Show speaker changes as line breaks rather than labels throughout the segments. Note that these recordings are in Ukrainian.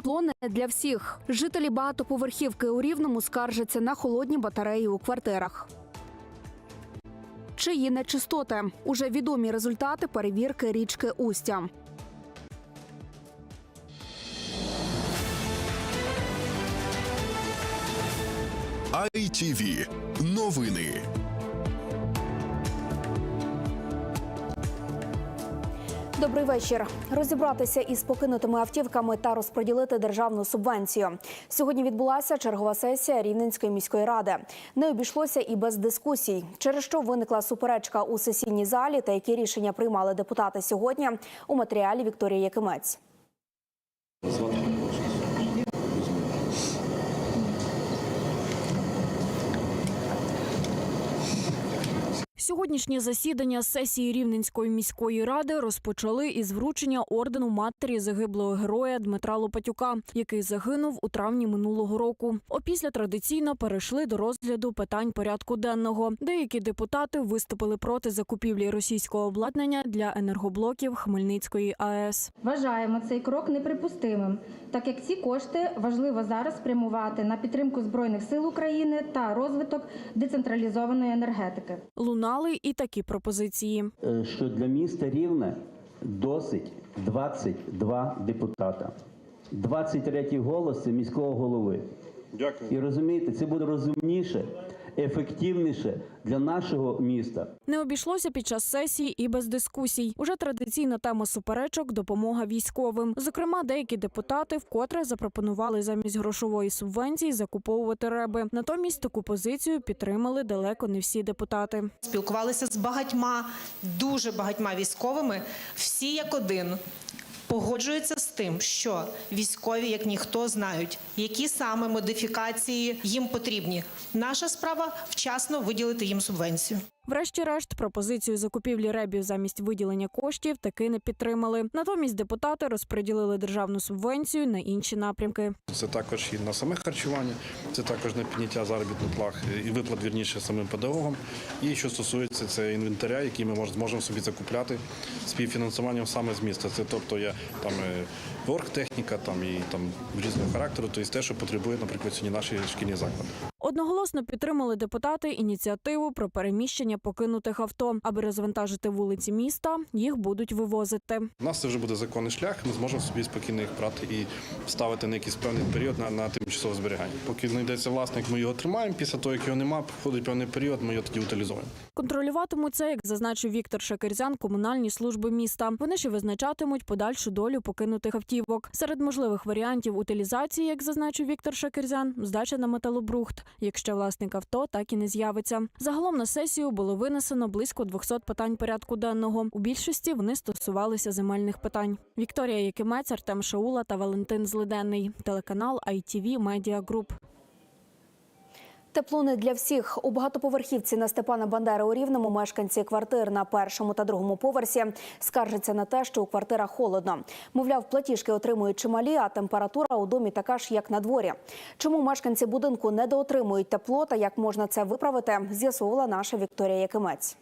Тепло не для всіх. Жителі багатоповерхівки у Рівному скаржаться на холодні батареї у квартирах. Чиї нечистоти? Уже відомі результати перевірки річки Устя.
ITV. Новини.
Добрий вечір. Розібратися із покинутими автівками та розподілити державну субвенцію. Сьогодні відбулася чергова сесія Рівненської міської ради. Не обійшлося і без дискусій. Через що виникла суперечка у сесійній залі та які рішення приймали депутати сьогодні у матеріалі Вікторії Якимець. Сьогоднішнє засідання сесії Рівненської міської ради розпочали із вручення ордену матері загиблого героя Дмитра Лопатюка, який загинув у травні минулого року. Опісля традиційно перейшли до розгляду питань порядку денного. Деякі депутати виступили проти закупівлі російського обладнання для енергоблоків Хмельницької АЕС.
Вважаємо цей крок неприпустимим, так як ці кошти важливо зараз спрямувати на підтримку збройних сил України та розвиток децентралізованої енергетики.
Лунали і такі пропозиції.
е, що для міста Рівне досить 22 депутата. 23 голос це міського голови.
Дякую.
І розумієте, це буде розумніше, ефективніше для нашого міста.
Не обійшлося під час сесії і без дискусій. Уже традиційна тема суперечок допомога військовим. Зокрема, деякі депутати вкотре запропонували замість грошової субвенції закуповувати реби. Натомість таку позицію підтримали далеко не всі депутати.
спілкувалися з багатьма, дуже багатьма військовими. Всі як один погоджуються з тим, що військові, як ніхто, знають, які саме модифікації їм потрібні. Наша справа вчасно виділити їм субвенцію.
Врешті-решт, пропозицію закупівлі ребів замість виділення коштів таки не підтримали. Натомість депутати розподілили державну субвенцію на інші напрямки.
Це також і на саме харчування, це також на підняття заробітних плат і виплат вірніше самим педагогам. І що стосується це інвентаря, який ми мож- зможемо собі закупляти співфінансуванням саме з міста. Це тобто є там е, оргтехніка, там і там різного характеру, тобто те, що потребує, наприклад, сьогодні наші шкільні заклади.
Одноголосно підтримали депутати ініціативу про переміщення покинутих авто. Аби розвантажити вулиці міста, їх будуть вивозити.
У нас це вже буде законний шлях. Ми зможемо собі спокійно їх брати і ставити на якийсь певний період на, на тимчасове зберігання. Поки знайдеться власник, ми його тримаємо. Після того, як його немає, проходить певний період, ми його тоді утилізуємо.
Контролюватимуть це, як зазначив Віктор Шакерзян, комунальні служби міста. Вони ще визначатимуть подальшу долю покинутих автівок. Серед можливих варіантів утилізації, як зазначив Віктор Шакерзян, здача на металобрухт, якщо власник авто так і не з'явиться. Загалом на сесію було винесено близько 200 питань порядку денного. У більшості вони стосувалися земельних питань. Вікторія Якимець, Артем Шаула та Валентин Злиденний. Телеканал ITV Media Group. Тепло не для всіх. У багатоповерхівці на Степана Бандери у Рівному мешканці квартир на першому та другому поверсі скаржаться на те, що у квартирах холодно. Мовляв, платіжки отримують чималі, а температура у домі така ж, як на дворі. Чому мешканці будинку недоотримують тепло та як можна це виправити, з'ясовувала наша Вікторія Якимець.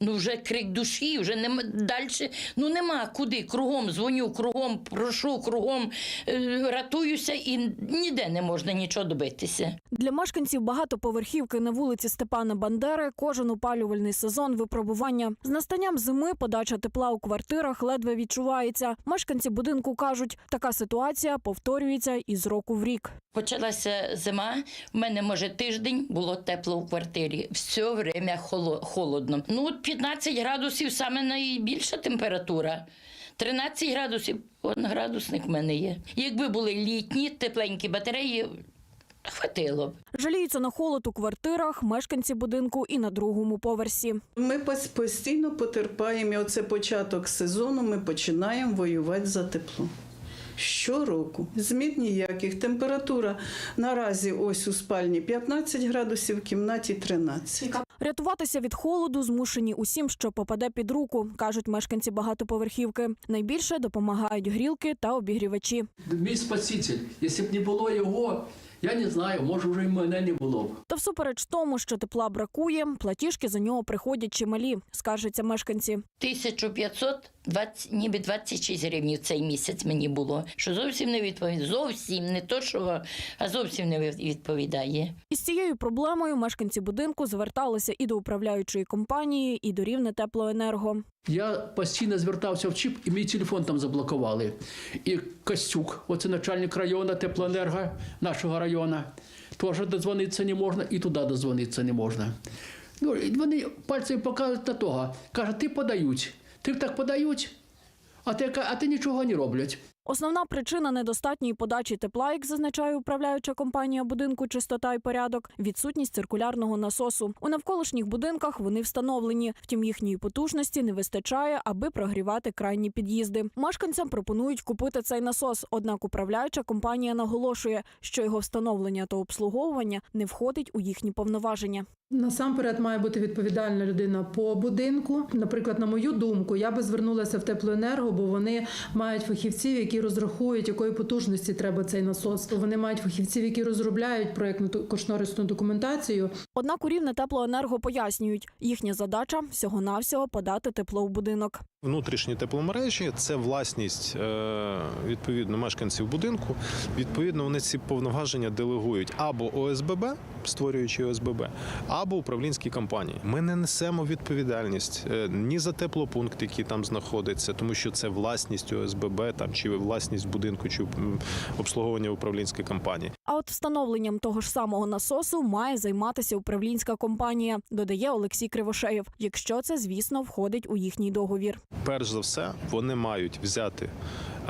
Ну, вже крик душі, вже нема далі. Ну нема куди. Кругом дзвоню, кругом прошу, кругом е, ратуюся і ніде не можна нічого добитися.
Для мешканців багатоповерхівки на вулиці Степана Бандери кожен опалювальний сезон випробування. З настанням зими подача тепла у квартирах ледве відчувається. Мешканці будинку кажуть, така ситуація повторюється із року в рік.
Почалася зима. в мене, може, тиждень було тепло в квартирі. Все время холо- холодно. Ну, 15 градусів саме найбільша температура. 13 градусів, один градусник в мене є. Якби були літні, тепленькі батареї, хватило б.
Жаліються на холод у квартирах мешканці будинку і на другому поверсі.
Ми постійно потерпаємо, і оце початок сезону ми починаємо воювати за тепло. Щороку. Змін ніяких. Температура наразі ось у спальні 15 градусів, в кімнаті 13.
Рятуватися від холоду змушені усім, що попаде під руку, кажуть мешканці багатоповерхівки. Найбільше допомагають грілки та обігрівачі.
Мій спаситель. Якщо б не було його, я не знаю, може вже й мене не було б.
Та всупереч тому, що тепла бракує, платіжки за нього приходять чималі, скаржаться мешканці.
1520, ніби 26 гривень в цей місяць мені було, що зовсім не відповідає. Зовсім не то, що, а зовсім не відповідає.
Із цією проблемою мешканці будинку зверталися і до управляючої компанії, і до рівне теплоенерго.
Я постійно звертався в ЧІП, і мій телефон там заблокували. І Костюк, оце начальник району теплоенерго нашого району, теж дозвонитися не можна, і туди дозвонитися не можна. Ну, вони пальцем показують на того. Кажуть, ти подають. Ти так подають, а ти, а ти нічого не роблять.
Основна причина недостатньої подачі тепла, як зазначає управляюча компанія будинку Чистота і порядок, відсутність циркулярного насосу. У навколишніх будинках вони встановлені, втім їхньої потужності не вистачає, аби прогрівати крайні під'їзди. Мешканцям пропонують купити цей насос. Однак управляюча компанія наголошує, що його встановлення та обслуговування не входить у їхні повноваження.
Насамперед має бути відповідальна людина по будинку. Наприклад, на мою думку, я би звернулася в теплоенерго, бо вони мають фахівців, які розрахують, якої потужності треба цей насос. Вони мають фахівців, які розробляють проєктну кошторисну документацію.
Однак у рівне теплоенерго пояснюють, їхня задача всього навсього подати тепло в будинок.
Внутрішні тепломережі це власність е, відповідно мешканців будинку. Відповідно, вони ці повноваження делегують або ОСББ, створюючи ОСББ, або управлінські компанії. Ми не несемо відповідальність е, ні за теплопункт, який там знаходиться, тому що це власність ОСББ там чи власність будинку, чи обслуговування управлінської компанії.
А от встановленням того ж самого насосу має займатися управлінська компанія, додає Олексій Кривошеєв, якщо це, звісно, входить у їхній договір.
перш за все, вони мають взяти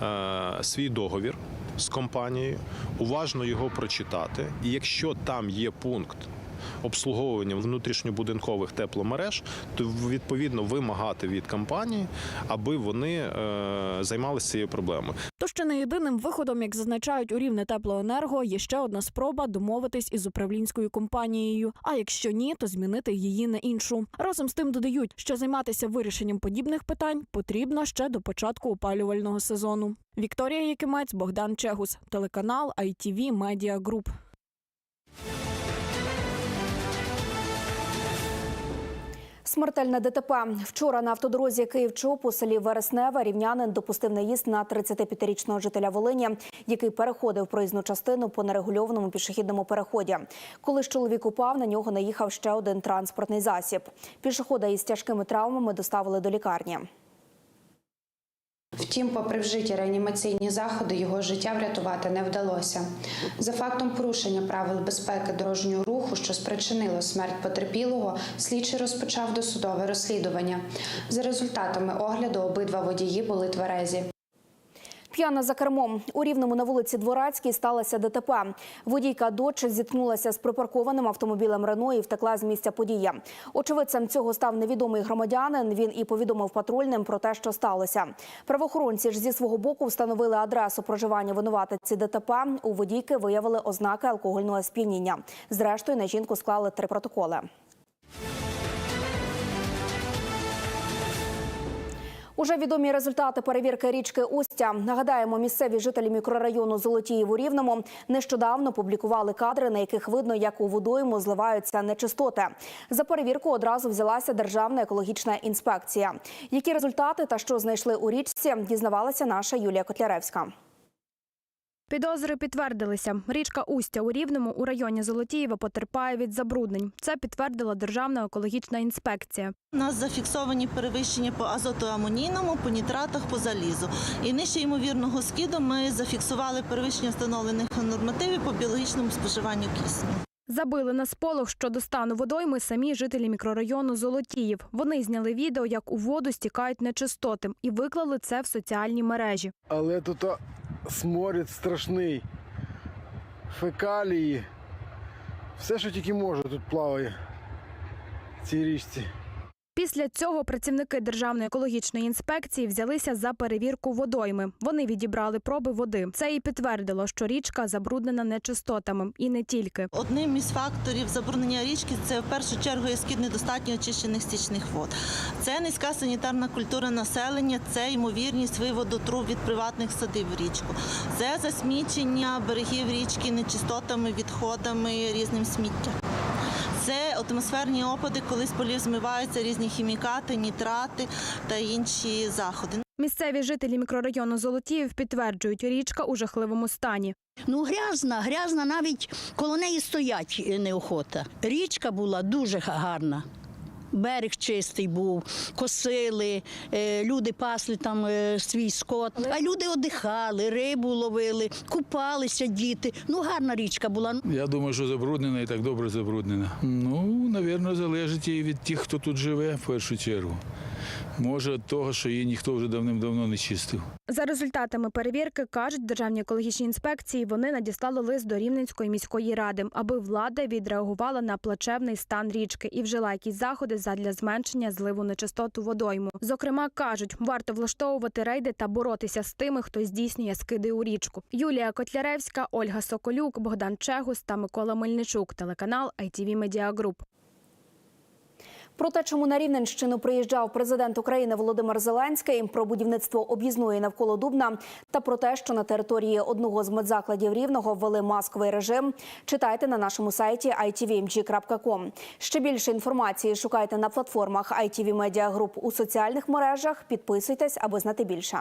е, свій договір з компанією, уважно його прочитати. І якщо там є пункт обслуговування внутрішньобудинкових тепломереж, то відповідно вимагати від компанії, аби вони е, займалися цією проблемою.
То ще не єдиним виходом, як зазначають у рівне теплоенерго, є ще одна спроба домовитись із управлінською компанією. А якщо ні, то змінити її на іншу. Разом з тим додають, що займатися вирішенням подібних питань потрібно ще до початку опалювального сезону. Вікторія Якимець, Богдан Чегус, телеканал ITV Media Group.
Смертельне ДТП. Вчора на автодорозі Київ-Чоп у селі Вересневе рівнянин допустив наїзд на 35-річного жителя Волині, який переходив проїзну частину по нерегульованому пішохідному переході. Коли ж чоловік упав, на нього наїхав ще один транспортний засіб. Пішохода із тяжкими травмами доставили до лікарні.
Втім, попри вжиті реанімаційні заходи, його життя врятувати не вдалося. За фактом порушення правил безпеки дорожнього руху, що спричинило смерть потерпілого, слідчий розпочав досудове розслідування. За результатами огляду обидва водії були тверезі.
П'яна за кермом. У Рівному на вулиці Дворацькій сталося ДТП. Водійка дочь зіткнулася з припаркованим автомобілем Рено і втекла з місця події. Очевидцем цього став невідомий громадянин. Він і повідомив патрульним про те, що сталося. Правоохоронці ж зі свого боку встановили адресу проживання винуватиці ДТП. У водійки виявили ознаки алкогольного сп'яніння. Зрештою, на жінку склали три протоколи. Уже відомі результати перевірки річки Устя. Нагадаємо, місцеві жителі мікрорайону Золотіїв у Рівному нещодавно публікували кадри, на яких видно, як у водойму зливаються нечистоти. За перевірку одразу взялася Державна екологічна інспекція. Які результати та що знайшли у річці, дізнавалася наша Юлія Котляревська.
Підозри підтвердилися. Річка Устя у Рівному у районі Золотієва потерпає від забруднень. Це підтвердила Державна екологічна інспекція.
У нас зафіксовані перевищення по азотоамонійному, по нітратах, по залізу. І нижче ймовірного скиду ми зафіксували перевищення встановлених нормативів по біологічному споживанню кисню.
Забили на сполох щодо стану водойми самі жителі мікрорайону Золотіїв. Вони зняли відео, як у воду стікають нечистоти, і виклали це в соціальні мережі.
Але тут а, сморід страшний. Фекалії. Все, що тільки може, тут плаває в цій річці.
Після цього працівники Державної екологічної інспекції взялися за перевірку водойми. Вони відібрали проби води. Це і підтвердило, що річка забруднена нечистотами, і не тільки.
Одним із факторів забруднення річки це в першу чергу є скид недостатньо очищених стічних вод. Це низька санітарна культура населення, це ймовірність виводу труб від приватних садів в річку. Це засмічення берегів річки нечистотами, відходами, різним сміттям. Це атмосферні опади, коли з полів змиваються різні хімікати, нітрати та інші заходи.
Місцеві жителі мікрорайону Золотіїв підтверджують, річка у жахливому стані.
Ну, грязна, грязна, навіть коло неї стоять неохота. Річка була дуже гарна. Берег чистий був, косили, е, люди пасли там е, свій скот, а люди одихали, рибу ловили, купалися діти. Ну, гарна річка була.
Я думаю, що забруднена і так добре забруднена. Ну, напевно, залежить і від тих, хто тут живе, в першу чергу. Може, того, що її ніхто вже давним-давно не чистив.
За результатами перевірки кажуть державні екологічні інспекції, вони надіслали лист до Рівненської міської ради, аби влада відреагувала на плачевний стан річки і вжила якісь заходи задля зменшення зливу нечистоту водойму. Зокрема, кажуть, варто влаштовувати рейди та боротися з тими, хто здійснює скиди у річку. Юлія Котляревська, Ольга Соколюк, Богдан Чегус та Микола Мельничук. Телеканал ITV Media Group.
Про те, чому на Рівненщину приїжджав президент України Володимир Зеленський, про будівництво об'їзної навколо Дубна та про те, що на території одного з медзакладів Рівного ввели масковий режим, читайте на нашому сайті itvmg.com. Ще більше інформації шукайте на платформах ITV Media Group у соціальних мережах. Підписуйтесь, аби знати більше.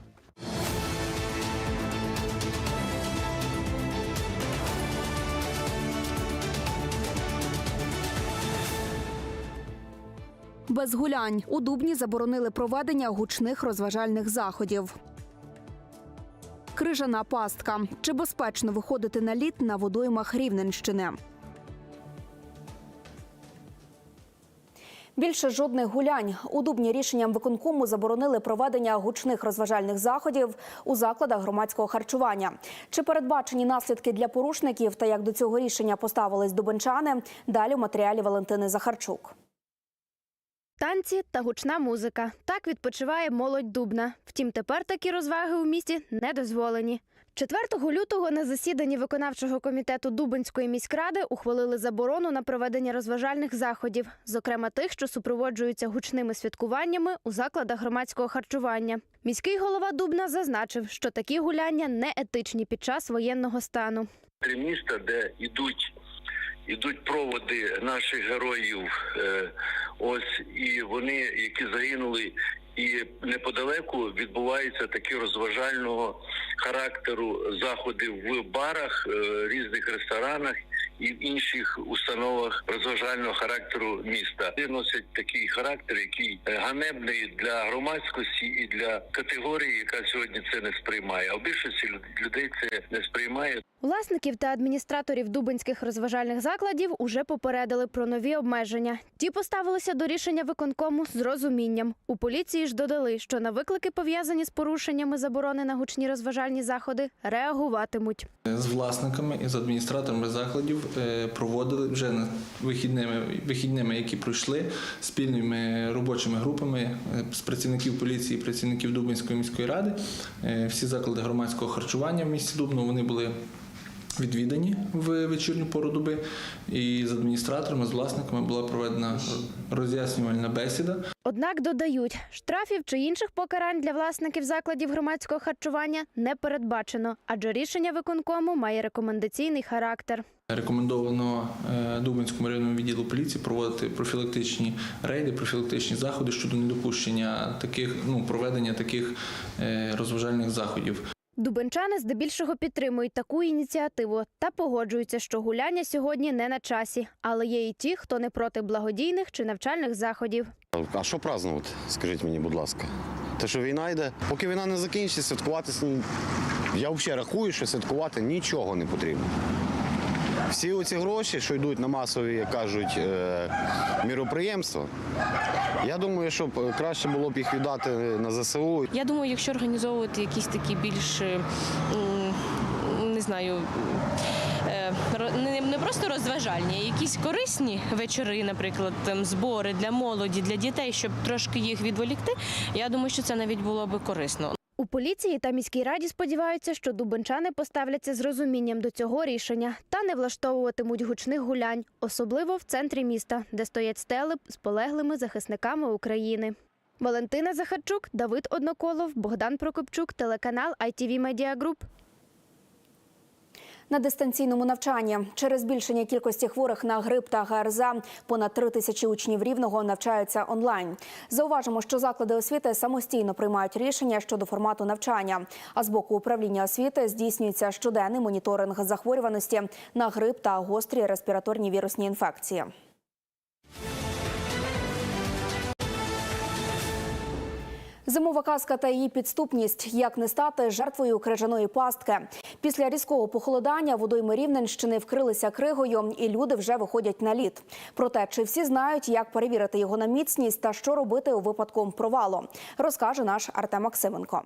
Без гулянь у Дубні заборонили проведення гучних розважальних заходів. Крижана пастка. Чи безпечно виходити на лід на водоймах Рівненщини? Більше жодних гулянь у Дубні рішенням виконкому заборонили проведення гучних розважальних заходів у закладах громадського харчування. Чи передбачені наслідки для порушників та як до цього рішення поставились дубенчани? Далі у матеріалі Валентини Захарчук.
Танці та гучна музика. Так відпочиває молодь Дубна. Втім, тепер такі розваги у місті не дозволені. 4 лютого на засіданні виконавчого комітету Дубинської міськради ухвалили заборону на проведення розважальних заходів, зокрема тих, що супроводжуються гучними святкуваннями у закладах громадського харчування. Міський голова Дубна зазначив, що такі гуляння не етичні під час воєнного стану.
Три міста, де йдуть, йдуть проводи наших героїв, е, ось і вони, які загинули, і неподалеку відбуваються такі розважального характеру заходи в барах, е, різних ресторанах. І в інших установах розважального характеру міста Вони носять такий характер, який е, ганебний для громадськості і для категорії, яка сьогодні це не сприймає. А в більшості люд- людей це не сприймає.
Власників та адміністраторів дубинських розважальних закладів уже попередили про нові обмеження. Ті поставилися до рішення виконкому з розумінням. У поліції ж додали, що на виклики пов'язані з порушеннями заборони на гучні розважальні заходи реагуватимуть.
З власниками і з адміністраторами закладів е, проводили вже на вихідними, вихідними, які пройшли спільними робочими групами е, з працівників поліції, працівників Дубинської міської ради. Е, Всі заклади громадського харчування в місті Дубно вони були. Відвідані в вечірню пору доби, і з адміністраторами, з власниками була проведена роз'яснювальна бесіда.
Однак додають, штрафів чи інших покарань для власників закладів громадського харчування не передбачено, адже рішення виконкому має рекомендаційний характер.
Рекомендовано е, Дубинському районному відділу поліції проводити профілактичні рейди, профілактичні заходи щодо недопущення таких ну проведення таких е, розважальних заходів.
Дубенчани здебільшого підтримують таку ініціативу та погоджуються, що гуляння сьогодні не на часі, але є і ті, хто не проти благодійних чи навчальних заходів.
А що празднувати? Скажіть мені, будь ласка. Те, що війна йде, поки війна не закінчиться, святкувати. Я взагалі рахую, що святкувати нічого не потрібно. Всі оці гроші, що йдуть на масові, як кажуть, е, міроприємства, я думаю, що краще було б їх віддати на ЗСУ.
Я думаю, якщо організовувати якісь такі більш е, не знаю. е, Не, не просто розважальні, а якісь корисні вечори, наприклад, там збори для молоді, для дітей, щоб трошки їх відволікти. Я думаю, що це навіть було би корисно.
Поліції та міській раді сподіваються, що дубенчани поставляться з розумінням до цього рішення та не влаштовуватимуть гучних гулянь, особливо в центрі міста, де стоять стели з полеглими захисниками України. Валентина Захарчук, Давид Одноколов, Богдан Прокопчук, телеканал ITV Media Group.
На дистанційному навчанні через збільшення кількості хворих на грип та ГРЗА понад три тисячі учнів рівного навчаються онлайн. Зауважимо, що заклади освіти самостійно приймають рішення щодо формату навчання. А з боку управління освіти здійснюється щоденний моніторинг захворюваності на грип та гострі респіраторні вірусні інфекції. Зимова казка та її підступність як не стати жертвою крижаної пастки. Після різкого похолодання водойми Рівненщини вкрилися кригою, і люди вже виходять на лід. Проте чи всі знають, як перевірити його на міцність та що робити у випадку провалу, розкаже наш Артем Максименко.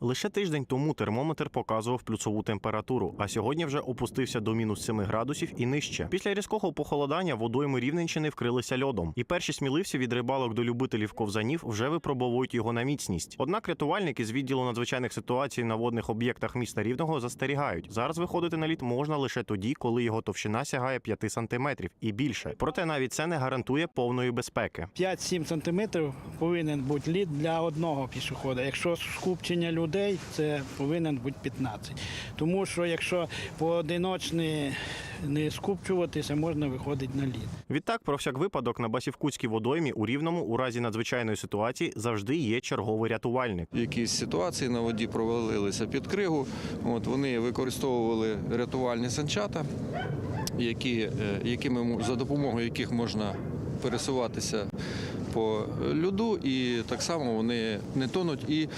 Лише тиждень тому термометр показував плюсову температуру, а сьогодні вже опустився до мінус 7 градусів і нижче. Після різкого похолодання водойми Рівненщини вкрилися льодом, і перші сміливці від рибалок до любителів ковзанів вже випробовують його на міцність. Однак рятувальники з відділу надзвичайних ситуацій на водних об'єктах міста Рівного застерігають. Зараз виходити на лід можна лише тоді, коли його товщина сягає 5 сантиметрів і більше. Проте навіть це не гарантує повної безпеки.
5-7 сантиметрів повинен бути лід для одного пішохода. Якщо скупчення людей, це повинен бути 15. Тому що якщо поодиночні не скупчуватися, можна виходити на лід.
Відтак, про всяк випадок на Басівкутській водоймі у Рівному у разі надзвичайної ситуації завжди є черговий рятувальник.
Якісь ситуації на воді провалилися під кригу. От вони використовували рятувальні санчата, які, е, якими за допомогою яких можна пересуватися по льоду, і так само вони не тонуть. І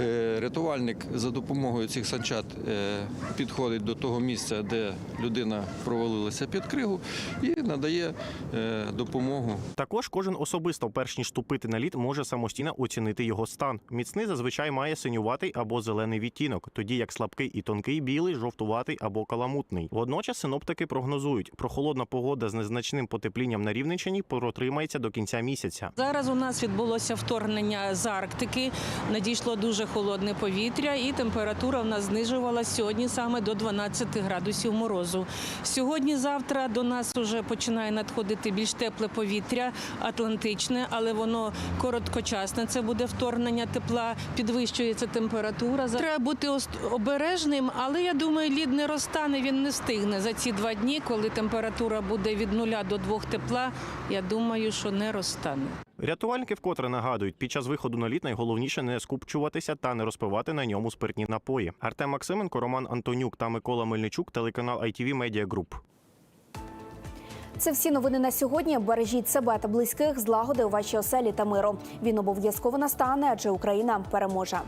е, рятувальник за допомогою цих санчат е, підходить до того місця, де людина провалилася під кригу, і надає е, допомогу.
Також кожен особисто, перш ніж ступити на лід, може самостійно оцінити його стан. Міцний зазвичай має синюватий або зелений відтінок, тоді як слабкий і тонкий білий, жовтуватий або каламутний. Водночас синоптики прогнозують, прохолодна погода з незначним потеплінням на Рівненщині протримається до кінця місяця.
Зараз у нас відбулося вторгнення з Арктики. Надійшло дуже холодне повітря, і температура в нас знижувалася сьогодні саме до 12 градусів морозу. Сьогодні-завтра до нас вже починає надходити більш тепле повітря, атлантичне, але воно короткочасне. Це буде вторгнення тепла, підвищується температура. Треба бути обережним, але я думаю, лід не розтане, він не встигне за ці два дні, коли температура буде від нуля до двох тепла. Я думаю, що не розтане.
Рятувальники вкотре нагадують, під час виходу на лід найголовніше не скупчуватися та не розпивати на ньому спиртні напої. Артем Максименко, Роман Антонюк та Микола Мельничук, телеканал ITV Media Group.
Це всі новини на сьогодні. Бережіть себе та близьких, злагоди у вашій оселі та миру. Він обов'язково настане, адже Україна переможе.